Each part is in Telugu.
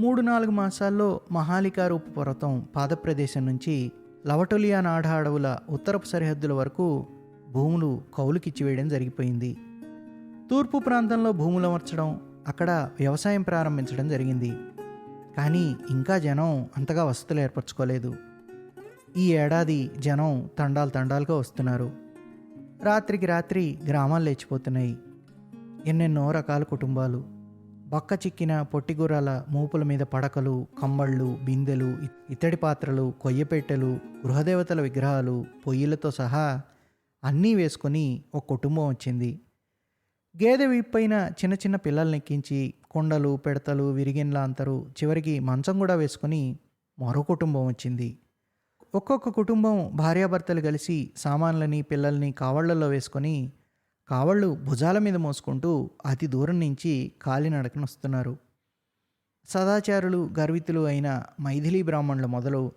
మూడు నాలుగు మాసాల్లో మహాలికారూప పర్వతం పాదప్రదేశం నుంచి లవటొలియా నాడ అడవుల ఉత్తరపు సరిహద్దుల వరకు భూములు కౌలుకిచ్చివేయడం జరిగిపోయింది. తూర్పు ప్రాంతంలో భూములు అమర్చడం అక్కడ వ్యవసాయం ప్రారంభించడం జరిగింది. కానీ ఇంకా జనం అంతగా వసతులు ఏర్పరచుకోలేదు. ఈ ఏడాది జనం తండాలు తండాలుగా వస్తున్నారు. రాత్రికి రాత్రి గ్రామాలు లేచిపోతున్నాయి. ఎన్నెన్నో రకాల కుటుంబాలు బక్క చిక్కిన పొట్టిగుర్రాల మూపుల మీద పడకలు కమ్మళ్ళు బిందెలు ఇత్తడి పాత్రలు కొయ్యపెట్టెలు గృహదేవతల విగ్రహాలు పొయ్యిలతో సహా అన్నీ వేసుకొని ఒక కుటుంబం వచ్చింది. గేదె విప్పైన చిన్న చిన్న పిల్లల్ని ఎక్కించి కొండలు పిడతలు విరిగిన్ల అంతరు చివరికి మంచం కూడా వేసుకొని మరో కుటుంబం వచ్చింది. ఒక్కొక్క కుటుంబం భార్యాభర్తలు కలిసి సామాన్లని పిల్లల్ని కావళ్ళలో వేసుకొని కావళ్ళు భుజాల మీద మోసుకుంటూ అతి దూరం నుంచి కాలినడకన వస్తున్నారు. సదాచారులు గర్వితులు అయిన మైథిలీ బ్రాహ్మణుల మొదలు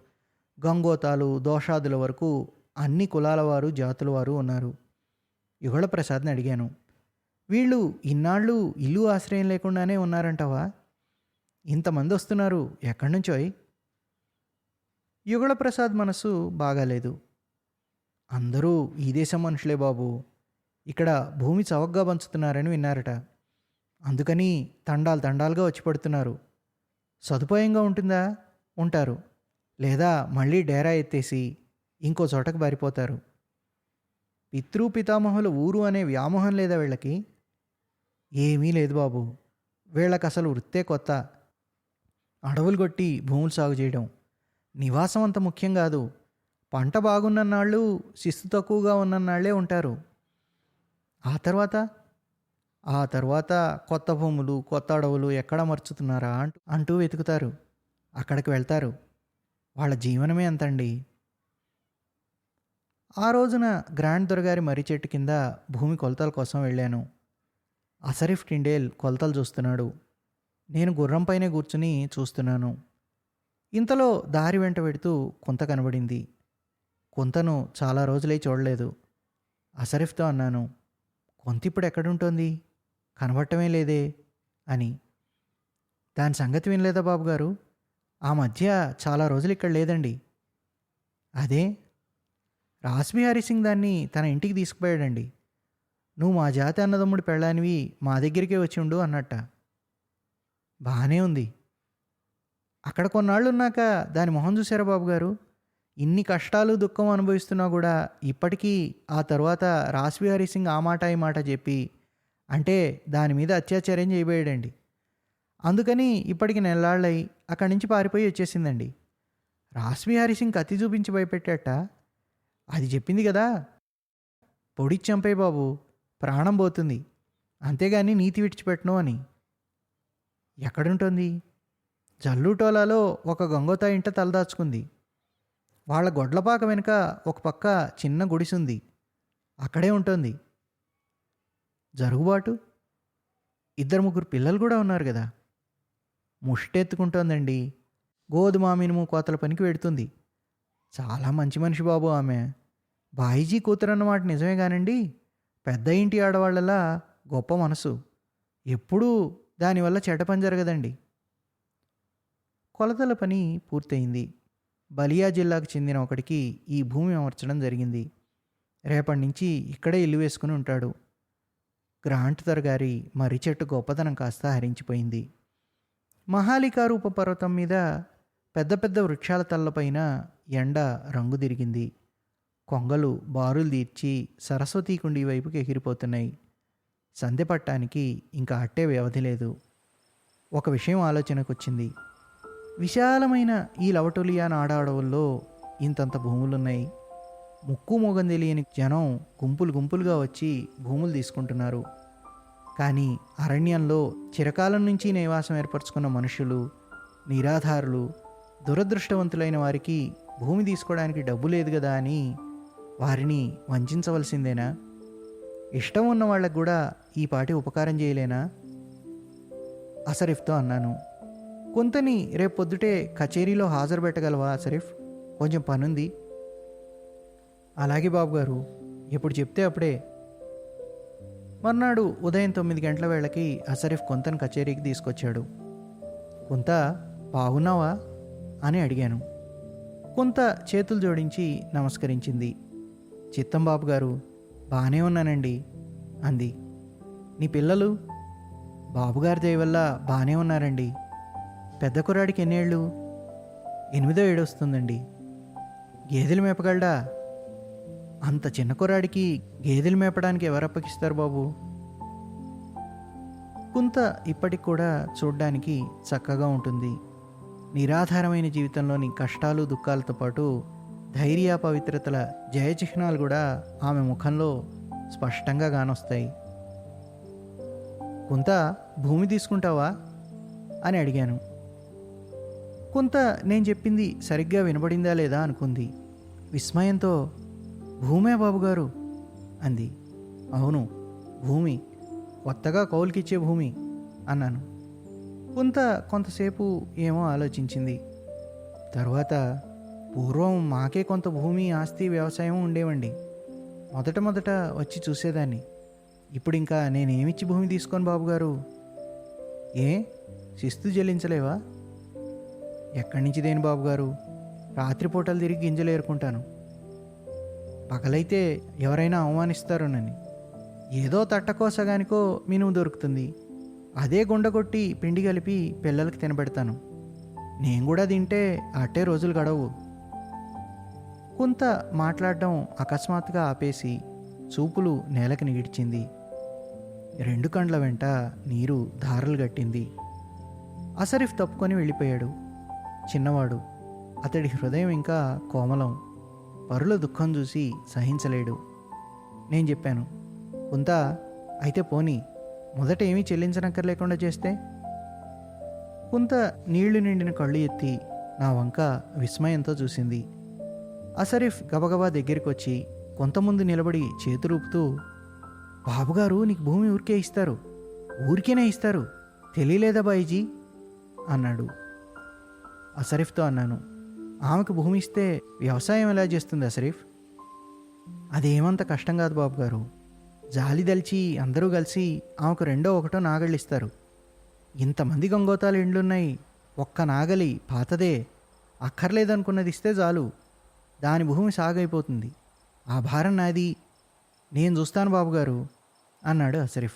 గంగోతాలు దోషాదుల వరకు అన్ని కులాల వారు జాతుల వారు ఉన్నారు. యుగళ ప్రసాద్ని అడిగాను వీళ్ళు ఇన్నాళ్ళు ఇల్లు ఆశ్రయం లేకుండానే ఉన్నారంటావా? ఇంతమంది వస్తున్నారు ఎక్కడి నుంచోయ్ యుగళ ప్రసాద్ మనసు బాగాలేదు. అందరూ ఈ దేశం మనుషులే బాబు. ఇక్కడ భూమి చవకగా పంచుతున్నారని విన్నారట. అందుకని తండాలు తండాలుగా వచ్చి పడుతున్నారు. సదుపాయంగా ఉంటుందా? ఉంటారు. లేదా మళ్ళీ డేరా ఎత్తేసి ఇంకో చోటకు బారిపోతారు పితృ పితామహుల ఊరు అనే వ్యామోహం లేదా వీళ్ళకి? ఏమీ లేదు బాబు. వీళ్ళకి అసలు వృత్తే కొత్త. అడవులు కొట్టి భూములు సాగు చేయడం. నివాసం అంత ముఖ్యం కాదు. పంట బాగున్నన్నాళ్ళు శిస్తు తక్కువగా ఉన్నన్నాళ్ళే ఉంటారు. ఆ తర్వాత? ఆ తర్వాత కొత్త భూములు కొత్త అడవులు ఎక్కడ మర్చుతున్నారా అంటూ అంటూ వెతుకుతారు. అక్కడికి వెళ్తారు. వాళ్ళ జీవనమే అంతండి. ఆ రోజున గ్రాండ్ దొరగారి మర్రి చెట్టు కింద భూమి కొలతల కోసం వెళ్ళాను. అసరిఫ్ టిండేల్ కొలతలు చూస్తున్నాడు. నేను గుర్రంపైనే కూర్చుని చూస్తున్నాను. ఇంతలో దారి వెంట పెడుతూ కొంత కనబడింది. కొంతను చాలా రోజులై చూడలేదు. అసరిఫ్తో అన్నాను కొంత ఇప్పుడు ఎక్కడుంటోంది? కనబడటమే లేదే అని. దాని సంగతి వినలేదా బాబు గారు? ఆ మధ్య చాలా రోజులు ఇక్కడ లేదండి. అదే? రాస్బిహారీ సింగ్ దాన్ని తన ఇంటికి తీసుకుపోయాడండి. నువ్వు మా జాతి అన్నదమ్ముడు పెళ్ళానివి మా దగ్గరికే వచ్చి ఉండు అన్నట్ట. బాగానే ఉంది. అక్కడ కొన్నాళ్ళు ఉన్నాక దాని మొహం చూసారా బాబు గారు? ఇన్ని కష్టాలు దుఃఖం అనుభవిస్తున్నా కూడా ఇప్పటికీ ఆ తర్వాత రాస్బిహారీ సింగ్ ఆ మాట ఈ మాట చెప్పి అంటే దాని మీద అత్యాచారం చేయబోయాడండి. అందుకని ఇప్పటికి నెలాళ్ళై అక్కడి నుంచి పారిపోయి వచ్చేసిందండి. రాస్బిహారీ సింగ్ కత్తి చూపించి భయపెట్టాట. అది చెప్పింది కదా పొడి చంపే బాబు ప్రాణం పోతుంది. అంతేగాని నీతి విడిచిపెట్టను అని. ఎక్కడుంటుంది? జల్లుటోలాలో ఒక గంగోత ఇంట తలదాచుకుంది. వాళ్ళ గొడ్లపాక వెనుక ఒక పక్క చిన్న గుడిసుంది. అక్కడే ఉంటుంది. జరుగుబాటు? ఇద్దరు ముగ్గురు పిల్లలు కూడా ఉన్నారు కదా ముష్టెత్తుకుంటోందండి. గోధుమ మినుము కోతల పనికి వెడుతుంది. చాలా మంచి మనిషి బాబు ఆమె. బాయిజీ కూతురన్నమాట నిజమే కానండి పెద్ద ఇంటి ఆడవాళ్ళలా గొప్ప మనసు. ఎప్పుడూ దానివల్ల చెడ్డ పని జరగదండి. కొలతల పని పూర్తయింది. బలియా జిల్లాకు చెందిన ఒకడికి ఈ భూమి అమర్చడం జరిగింది. రేపటి నుంచి ఇక్కడే ఇల్లు వేసుకుని ఉంటాడు. గ్రాంట్ గారి మర్రి చెట్టు గొప్పతనం కాస్త హరించిపోయింది. మహాలికారూప పర్వతం మీద పెద్ద పెద్ద వృక్షాల తల్లపైన ఎండ రంగు తిరిగింది. కొంగలు బారులు తీర్చి సరస్వతీ కుండి వైపుకి ఎగిరిపోతున్నాయి. సంధ్య పట్టానికి ఇంకా అట్టే వ్యవధి లేదు. ఒక విషయం ఆలోచనకు వచ్చింది విశాలమైన ఈ లవటోలియా నాడాడవుల్లో ఇంతంత భూములున్నాయి. ముక్కు మొగం తెలియని జనం గుంపులు గుంపులుగా వచ్చి భూములు తీసుకుంటున్నారు. కానీ అరణ్యంలో చిరకాలం నుంచి నివాసం ఏర్పరచుకున్న మనుషులు నిరాధారులు దురదృష్టవంతులైన వారికి భూమి తీసుకోవడానికి డబ్బు లేదు కదా అని వారిని వంచవలసిందేనా? ఇష్టం ఉన్న వాళ్ళకు కూడా ఈ పాటి ఉపకారం చేయలేనా? అసరిఫ్తో అన్నాను. కొంతని రేపు పొద్దుటే కచేరీలో హాజరు పెట్టగలవా అసరిఫ్ కొంచెం పనుంది. అలాగే బాబు గారు ఎప్పుడు చెప్తే అప్పుడే. మర్నాడు ఉదయం తొమ్మిది గంటల వేళకి అసరిఫ్ కొంతను కచేరీకి తీసుకొచ్చాడు. కొంత బాగున్నావా? అని అడిగాను. కొంత చేతులు జోడించి నమస్కరించింది. చిత్తంబాబు గారు బాగానే ఉన్నానండి అంది. నీ పిల్లలు? బాబుగారి దయ వల్ల బాగానే ఉన్నారండి పెద్ద కుర్రాడికి ఎన్నేళ్ళు? ఎనిమిదో ఏడు వస్తుందండి గేదెలు మేపగలడా? అంత చిన్న కుర్రాడికి గేదెలు మేపడానికి ఎవరు అప్పగిస్తారు బాబు? కుంత ఇప్పటికి కూడా చూడ్డానికి చక్కగా ఉంటుంది. నిరాధారమైన జీవితంలోని కష్టాలు దుఃఖాలతో పాటు ధైర్య పవిత్రతల జయచిహ్నాలు కూడా ఆమె ముఖంలో స్పష్టంగా గానొస్తాయి. కుంత భూమి తీసుకుంటావా? అని అడిగాను. కొంత నేను చెప్పింది సరిగ్గా వినబడిందా లేదా అనుకుంది. విస్మయంతో భూమే బాబుగారు అంది. అవును భూమి. కొత్తగా కౌలుకిచ్చే భూమి అన్నాను. కొంత కొంతసేపు ఏమో ఆలోచించింది. తర్వాత పూర్వం మాకే కొంత భూమి ఆస్తి వ్యవసాయం ఉండేవండి. మొదట మొదట వచ్చి చూసేదాన్ని. ఇప్పుడు ఇంకా నేనేమిచ్చి భూమి తీసుకొని బాబుగారు ఏ? శిస్తు చెల్లించలేవా ఎక్కడి నుంచి దేని బాబుగారు రాత్రిపూటలు తిరిగి గింజలు ఏరుకుంటాను. పగలైతే ఎవరైనా అవమానిస్తారోనని ఏదో తట్టకోసగానికో మినుము దొరుకుతుంది. అదే గుండగొట్టి పిండి కలిపి పిల్లలకి తినబెడతాను. నేను కూడా తింటే అట్టే రోజులు గడవు. కొంత మాట్లాడడం అకస్మాత్తుగా ఆపేసి చూపులు నేలకి నిగిడ్చింది. రెండు కండ్ల వెంట నీరు ధారలు గట్టింది అసరిఫ్ తప్పుకొని వెళ్ళిపోయాడు. చిన్నవాడు. అతడి హృదయం ఇంకా కోమలం. పరుల దుఃఖం చూసి సహించలేడు. నేను చెప్పాను కొంత అయితే పోనీ మొదట ఏమీ చెల్లించనక్కర్లేకుండా చేస్తే? కొంత నీళ్ళు నిండిన కళ్ళు ఎత్తి నా వంక విస్మయంతో చూసింది. అసరిఫ్ గబగబా దగ్గరికి వచ్చి కొంతమంది నిలబడి చేతురూపుతూ బాబుగారు నీకు భూమి ఊరికే ఇస్తారు. ఊరికేనే ఇస్తారు. తెలియలేదా బాయిజీ? అన్నాడు. అసరిఫ్తో అన్నాను ఆమెకు భూమి ఇస్తే వ్యవసాయం ఎలా చేస్తుంది అసరిఫ్ అదేమంత కష్టం కాదు బాబు గారు. జాలి దలిచి అందరూ కలిసి ఆమెకు రెండో ఒకటో నాగళ్ళు ఇస్తారు. ఇంతమంది గంగోతాలు ఇండ్లున్నాయి ఒక్క నాగలి పాతదే. అక్కర్లేదనుకున్నది ఇస్తే చాలు. దాని భూమి సాగైపోతుంది. ఆ భారం నాది. నేను చూస్తాను బాబుగారు అన్నాడు అసరిఫ్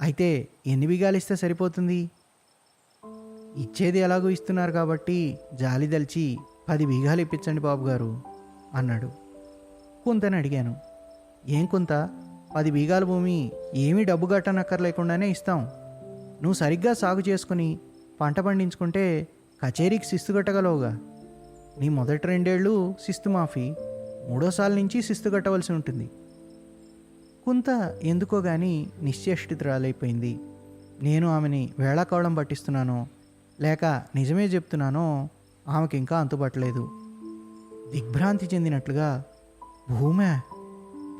అయితే ఎన్ని బిగాలిస్తే సరిపోతుంది? ఇచ్చేది ఎలాగో ఇస్తున్నారు కాబట్టి జాలి దలిచి పది బీగాలు ఇప్పించండి బాబుగారు అన్నాడు. కొంతని అడిగాను. ఏం కుంత? పది బీగాల భూమి ఏమీ డబ్బు కట్టనక్కర్లేకుండానే ఇస్తాం. నువ్వు సరిగ్గా సాగు చేసుకుని పంట పండించుకుంటే కచేరీకి శిస్తు కట్టగలవుగా. నీ మొదటి రెండేళ్ళు శిస్తు మాఫీ మూడోసార్లు నుంచి శిస్తు కట్టవలసి ఉంటుంది. కుంత ఎందుకో గాని నిశ్చేష్టితురాలైపోయింది. నేను ఆమెని వేళాకోవడం పట్టిస్తున్నానో లేక నిజమే చెప్తున్నానో ఆమెకి ఇంకా అంతుపట్టలేదు. దిగ్భ్రాంతి చెందినట్లుగా భూమే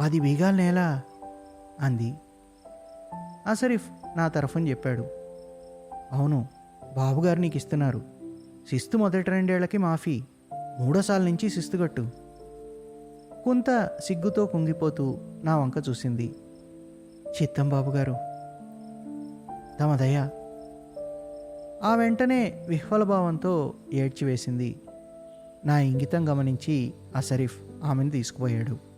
పది బీగాల నేల అంది. అసరిఫ్ నా తరఫున చెప్పాడు. అవును బాబుగారు నీకు ఇస్తున్నారు. శిస్తు మొదటి రెండేళ్ళకి మాఫీ మూడోసార్ల నుంచి శిస్తు కట్టు. కొంత సిగ్గుతో కుంగిపోతూ నా వంక చూసింది. చిత్తం బాబుగారు తమ దయ ఆ వెంటనే విహ్వలభావంతో ఏడ్చివేసింది. నా ఇంగితం గమనించి అసరిఫ్ ఆమెను తీసుకుపోయాడు.